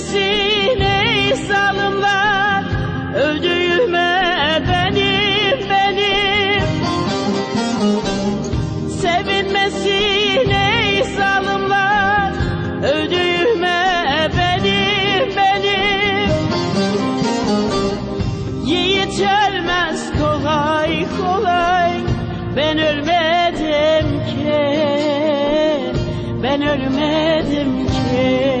neredesin ey zalimler Öldüğüme benim benim Sevinmesin ey zalimler Öldüğüme benim benim Yiğit ölmez kolay kolay. Ben ölmedim ki. Ben ölmedim ki.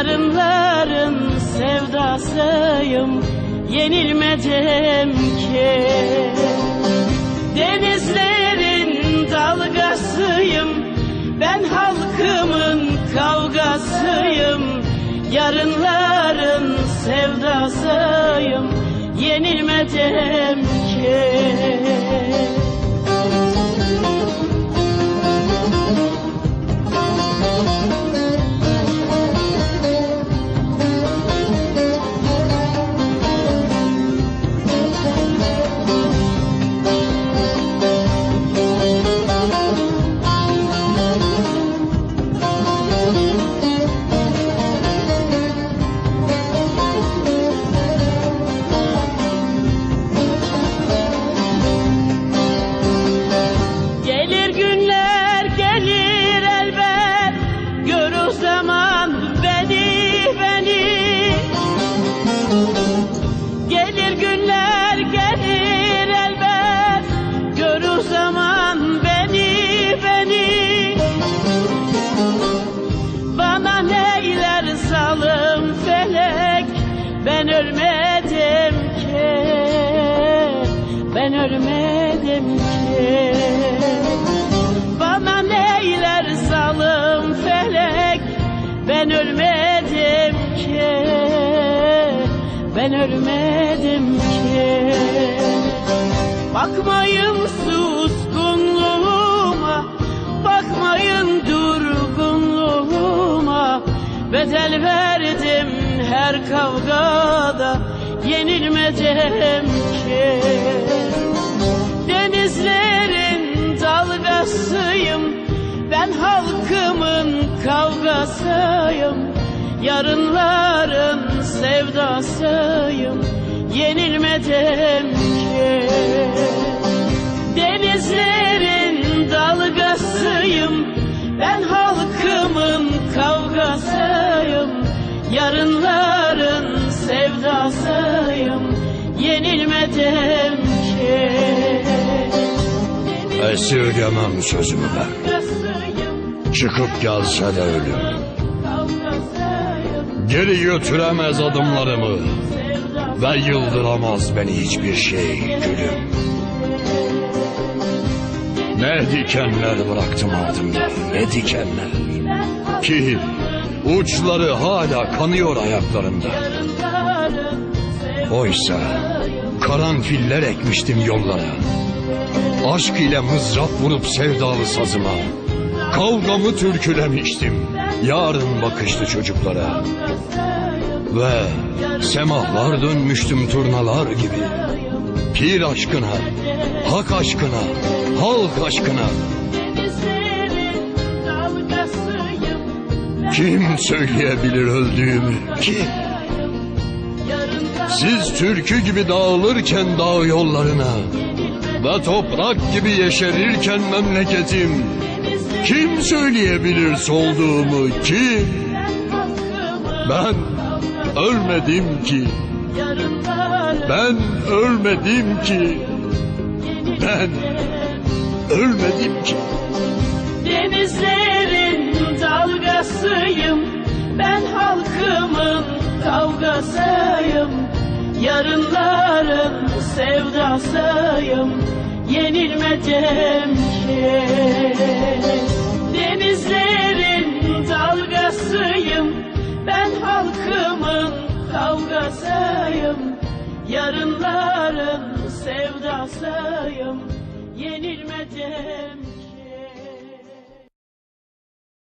Yarınların sevdasıyım Yenilmedim ki. Denizlerin dalgasıyım Ben halkımın kavgasıyım. Yarınların sevdasıyım Yenilmedim ki Ben ölmedim ki. Ben ölmedim ki. Bana neyler zalim felek. Ben ölmedim ki. Ben ölmedim ki. Bakmayın suskunluğuma Yenilmedim ki. Denizlerin dalgasıyım. Ben halkımın kavgasıyım. Yarınların sevdasıyım. Yenilmedim ki. Denizlerin dalgasıyım. Ben halkımın kavgasıyım. Yarınların Esirgemem sözümü ben. Çıkıp gelse de ölüm. Geri götüremez adımlarımı. Ve yıldıramaz beni hiçbir şey gülüm. Ne dikenler bıraktım ardımda, ne dikenler. Ki uçları hala kanıyor ayaklarında. Oysa karanfiller ekmiştim yollara. Aşk ile mızrap vurup sevdalı sazıma. Kavgamı türkülemiştim. Yarın bakışlı çocuklara. Ve semahlar dönmüştüm turnalar gibi. Pir aşkına, hak aşkına, halk aşkına. Kim söyleyebilir öldüğümü? Kim? Siz türkü gibi dağılırken dağ yollarına ve toprak gibi yeşerirken memleketim kim söyleyebilir solduğumu kim? Ben ölmedim ki. Ben ölmedim ki. Ben ölmedim ki. Denizlerin dalgasıyım Ben halkımın kavgasıyım Yarınların sevdasıyım Yenilmedim ki. Denizlerin dalgasıyım Ben halkımın kavgasıyım. Yarınların sevdasıyım Yenilmedim